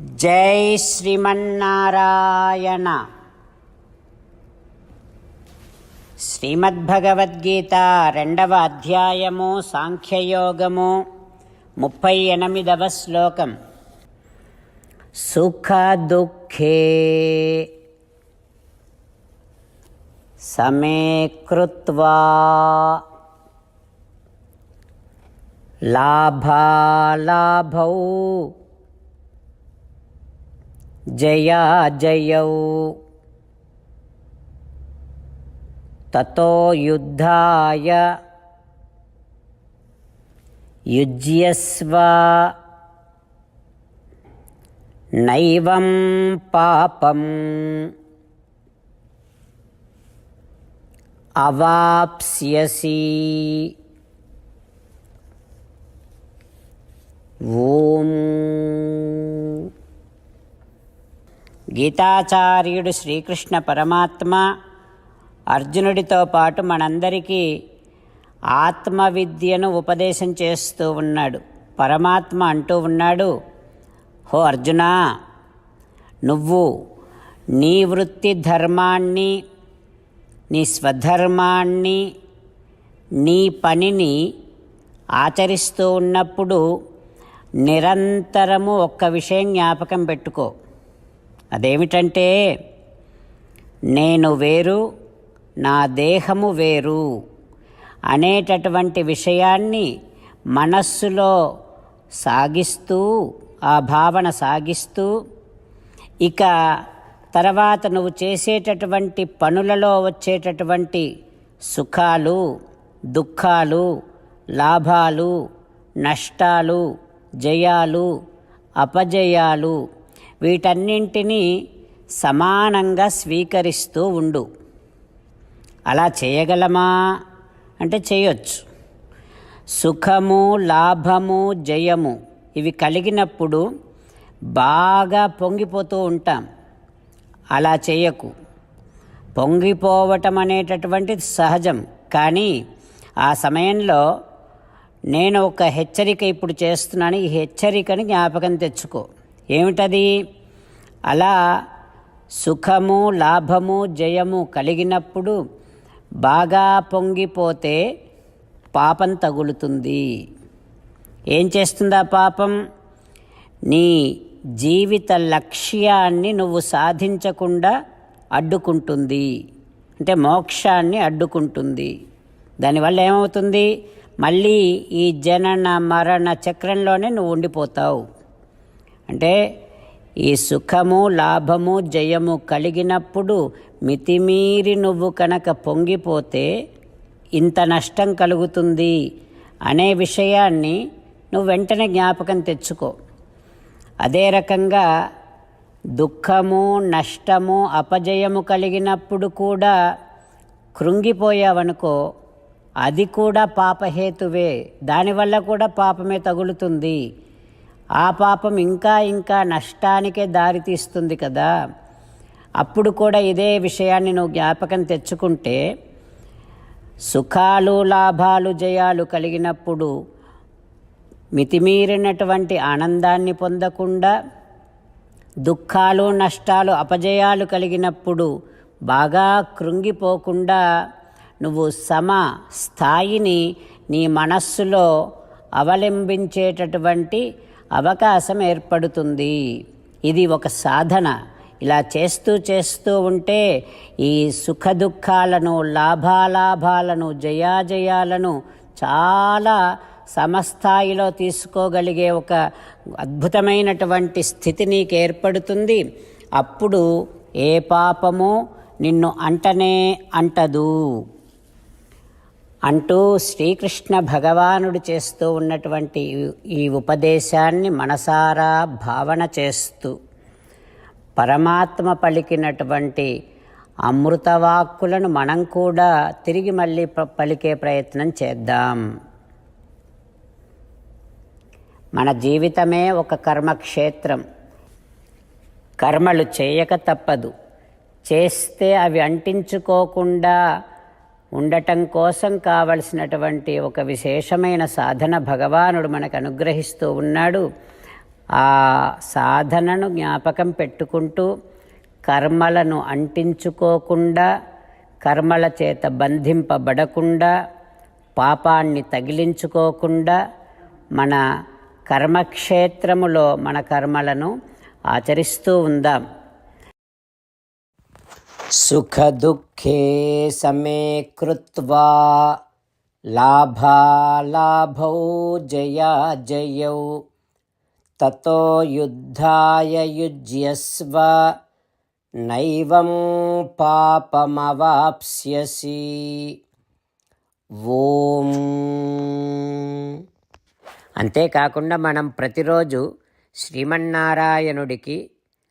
జై శ్రీమన్నారాయణ. శ్రీమద్భగవద్గీత రెండవ అధ్యాయము సాంఖ్యయోగము ముప్పై ఎనిమిదవ శ్లోకం. సుఖ దుఃఖే సమే కృత్వా లాభాలాభౌ జయా జయౌ. తతో యుద్ధాయ. యుజ్యస్వ. నైవం పాపం. అవాప్స్యసి. ఓం. గీతాచార్యుడు శ్రీకృష్ణ పరమాత్మ అర్జునుడితో పాటు మనందరికీ ఆత్మ విద్యను ఉపదేశం చేస్తూ ఉన్నాడు. పరమాత్మ అంటూ ఉన్నాడు హో అర్జునా నువ్వు నీ వృత్తి ధర్మాన్ని నీ స్వధర్మాన్ని నీ పనిని ఆచరిస్తూ ఉన్నప్పుడు నిరంతరము ఒక్క విషయం జ్ఞాపకం పెట్టుకో. అదేమిటంటే నేను వేరు నా దేహము వేరు అనేటటువంటి విషయాన్ని మనస్సులో సాగిస్తూ ఆ భావన సాగిస్తూ ఇక తర్వాత నువ్వు చేసేటటువంటి పనులలో వచ్చేటటువంటి సుఖాలు దుఃఖాలు లాభాలు నష్టాలు జయాలు అపజయాలు వీటన్నింటినీ సమానంగా స్వీకరిస్తూ ఉండు. అలా చేయగలమా? అంటే చేయొచ్చు. సుఖము లాభము జయము ఇవి కలిగినప్పుడు బాగా పొంగిపోతూ ఉంటాం. అలా చేయకు. పొంగిపోవటం అనేటటువంటిది సహజం. కానీ ఆ సమయంలో నేను ఒక హెచ్చరిక ఇప్పుడు చేస్తున్నాను. ఈ హెచ్చరికని జ్ఞాపకం తెచ్చుకో. ఏమిటది? అలా సుఖము లాభము జయము కలిగినప్పుడు బాగా పొంగిపోతే పాపం తగులుతుంది. ఏం చేస్తుందా పాపం? నీ జీవిత లక్ష్యాన్ని నువ్వు సాధించకుండా అడ్డుకుంటుంది. అంటే మోక్షాన్ని అడ్డుకుంటుంది. దానివల్ల ఏమవుతుంది? మళ్ళీ ఈ జనన మరణ చక్రంలోనే నువ్వు ఉండిపోతావు. అంటే ఈ సుఖము లాభము జయము కలిగినప్పుడు మితిమీరి నువ్వు కనుక పొంగిపోతే ఇంత నష్టం కలుగుతుంది అనే విషయాన్ని నువ్వు వెంటనే జ్ఞాపకం తెచ్చుకో. అదే రకంగా దుఃఖము నష్టము అపజయము కలిగినప్పుడు కూడా కృంగిపోయావనుకో అది కూడా పాపహేతువే. దానివల్ల కూడా పాపమే తగులుతుంది. ఆ పాపం ఇంకా ఇంకా నష్టానికే దారితీస్తుంది కదా. అప్పుడు కూడా ఇదే విషయాన్ని నువ్వు జ్ఞాపకం తెచ్చుకుంటే సుఖాలు లాభాలు జయాలు కలిగినప్పుడు మితిమీరినటువంటి ఆనందాన్ని పొందకుండా దుఃఖాలు నష్టాలు అపజయాలు కలిగినప్పుడు బాగా కృంగిపోకుండా నువ్వు సమ స్థాయిని నీ మనస్సులో అవలంబించేటటువంటి అవకాశం ఏర్పడుతుంది. ఇది ఒక సాధన. ఇలా చేస్తూ చేస్తూ ఉంటే ఈ సుఖ దుఃఖాలను లాభాలాభాలను జయాజయాలను చాలా సమస్థాయిలో తీసుకోగలిగే ఒక అద్భుతమైనటువంటి స్థితి నీకు ఏర్పడుతుంది. అప్పుడు ఏ పాపము నిన్ను అంటనే అంటదు. అంటూ శ్రీకృష్ణ భగవానుడు చేస్తూ ఉన్నటువంటి ఈ ఉపదేశాన్ని మనసారా భావన చేస్తూ పరమాత్మ పలికినటువంటి అమృతవాక్కులను మనం కూడా తిరిగి మళ్ళీ పలికే ప్రయత్నం చేద్దాం. మన జీవితమే ఒక కర్మక్షేత్రం. కర్మలు చేయక తప్పదు. చేస్తే అవి అంటించుకోకుండా ఉండటం కోసం కావలసినటువంటి ఒక విశేషమైన సాధన భగవానుడు మనకు అనుగ్రహిస్తూ ఉన్నాడు. ఆ సాధనను జ్ఞాపకం పెట్టుకుంటూ కర్మలను అంటించుకోకుండా కర్మల చేత బంధింపబడకుండా పాపాన్ని తగిలించుకోకుండా మన కర్మక్షేత్రములో మన కర్మలను ఆచరిస్తూ ఉందాం. సుఖదుఃఖే సమే కృత్వా లాభాలాభౌ జయాజయౌ తతో యుద్ధాయ యుజ్యస్వ నైవం పాపమవాప్స్యసి ఓం। అంతేకాకుండా మనం ప్రతిరోజు శ్రీమన్నారాయణుడికి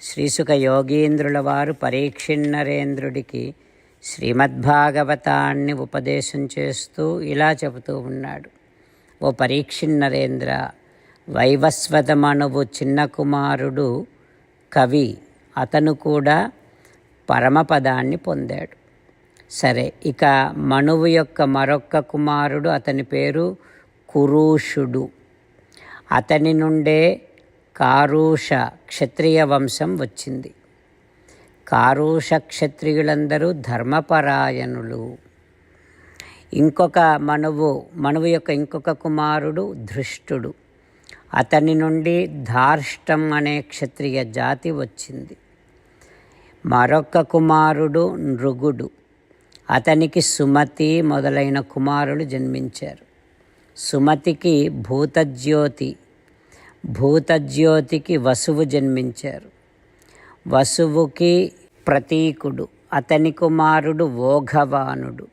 శ్రీసుక యోగీంద్రుల వారు పరీక్షిన్నరేంద్రుడికి శ్రీమద్భాగవతాన్ని ఉపదేశం చేస్తూ ఇలా చెబుతూ ఉన్నాడు. ఓ పరీక్షిన్నరేంద్ర వైవస్వతమణువు చిన్న కుమారుడు కవి. అతను కూడా పరమపదాన్ని పొందాడు. సరే ఇక మణువు యొక్క మరొక్క కుమారుడు అతని పేరు కురూషుడు. అతని నుండే కారూష క్షత్రియ వంశం వచ్చింది. కారూష క్షత్రియులందరూ ధర్మపరాయణులు. ఇంకొక మనువు మనువు యొక్క ఇంకొక కుమారుడు ధృష్టుడు. అతని నుండి ధార్ష్టం అనే క్షత్రియ జాతి వచ్చింది. మరొక కుమారుడు నృగుడు. అతనికి సుమతి మొదలైన కుమారులు జన్మించారు. సుమతికి భూతజ్యోతి భూతజ్యోతికి వసువు జన్మించారు. వసువుకి ప్రతీకుడు అతని కుమారుడు ఓఘవానుడు.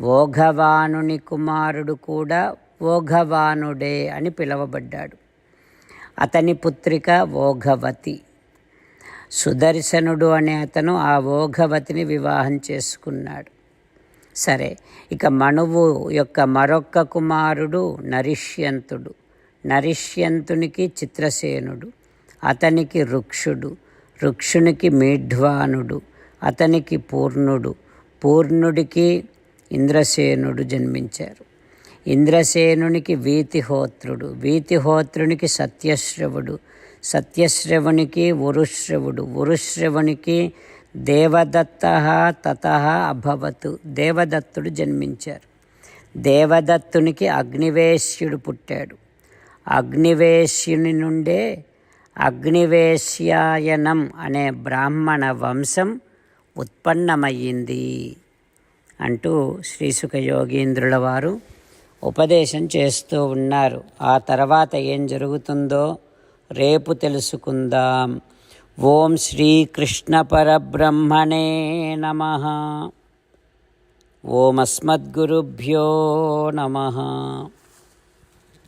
ఓఘవానుని కుమారుడు కూడా ఓఘవానుడే అని పిలువబడ్డాడు. అతని పుత్రిక ఓఘవతి. సుదర్శనుడు అనే అతను ఆ ఓఘవతిని వివాహం చేసుకున్నాడు. సరే ఇక మనువు యొక్క మరొక్క కుమారుడు నరిష్యంతుడు. నరిష్యంతునికి చిత్రసేనుడు అతనికి రుక్షుడు రుక్షునికి మీఢ్వానుడు అతనికి పూర్ణుడు పూర్ణుడికి ఇంద్రసేనుడు జన్మించారు. ఇంద్రసేనునికి వీతిహోత్రుడు వీతిహోత్రునికి సత్యశ్రవుడు సత్యశ్రవునికి ఉరుశ్రవుడు ఉరుశ్రవునికి దేవదత్త తత అభవతు దేవదత్తుడు జన్మించారు. దేవదత్తునికి అగ్నివేశ్యుడు పుట్టాడు. అగ్నివేశ్యుని నుండే అగ్నివేశ్యాయనం అనే బ్రాహ్మణ వంశం ఉత్పన్నమయ్యింది అంటూ శ్రీసుఖ యోగీంద్రుల వారు ఉపదేశం చేస్తూ ఉన్నారు. ఆ తర్వాత ఏం జరుగుతుందో రేపు తెలుసుకుందాం. ఓం శ్రీకృష్ణ పరబ్రహ్మణే నమ. ఓం అస్మద్గురుభ్యో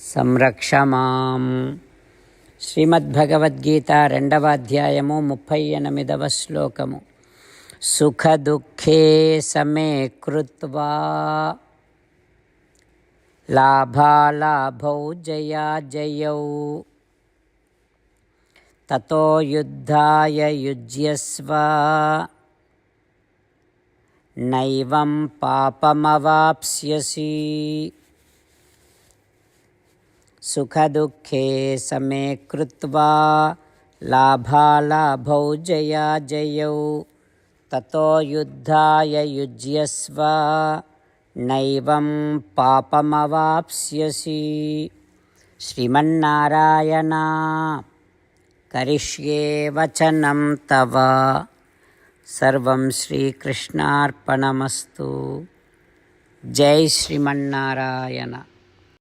సంరక్ష మాం. శ్రీమద్భగవద్గీత రెండవ అధ్యాయము ముప్పై ఎనిమిదవ శ్లోకము. సుఖ దుఃఖే సమే కృత్వా. లాభాలాభౌ జయాజయౌ తతో యుద్ధాయ యుజ్యస్వ. నైవం పాపమవాప్స్యసి. సుఖదుఃఖే సమే కృత్వా లాభాలాభౌ జయాజయౌ తతో యుద్ధాయ యుజ్యస్వ నైవం పాపమవాప్స్యసి శ్రీమన్నారాయణ కరిష్యే వచనం తవ సర్వం శ్రీకృష్ణార్పణమస్తు జై శ్రీమన్నారాయణ